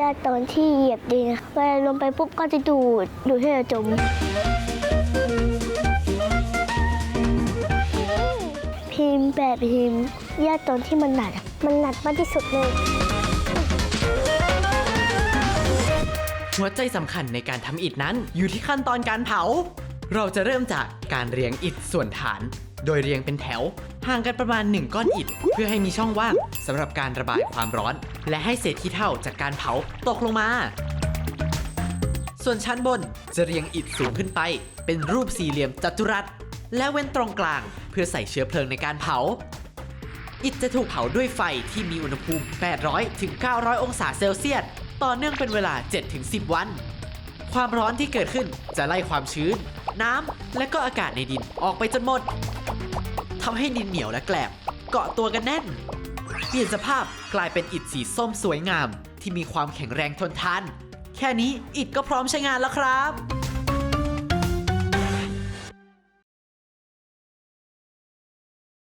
ยากตอนที่เหยียบดินเวลาลงไปปุ๊บก็จะดูดดูดให้เราจม พิมพ์แบบพิมพ์ยากตอนที่มันหนักอะมันหนักมากที่สุดเลย หัวใจสำคัญในการทำอิฐนั้นอยู่ที่ขั้นตอนการเผา เราจะเริ่มจากการเรียงอิฐส่วนฐาน โดยเรียงเป็นแถว ห่างกันประมาณ 1 ก้อนอิฐ เพื่อให้มีช่องว่างสำหรับการระบายความร้อน และให้เศษขี้เถ้าจากการเผาตกลงมา ส่วนชั้นบนจะเรียงอิฐสูงขึ้นไป เป็นรูปสี่เหลี่ยมจัตุรัส และเว้นตรงกลาง เพื่อใส่เชื้อเพลิงในการเผา อิฐจะถูกเผาด้วยไฟที่มีอุณหภูมิ 800 ถึง 900 องศาเซลเซียส ต่อเนื่องเป็นเวลา 7-10 วัน ความร้อนที่เกิดขึ้นจะไล่ความชื้น น้ำและก็อากาศในดินออกไปจนหมดทำให้ดินเหนียวและแกลบเกาะตัวกันแน่น เปลี่ยนสภาพกลายเป็นอิฐสีส้มสวยงาม ที่มีความแข็งแรงทนทาน แค่นี้อิฐก็พร้อมใช้งานแล้วครับ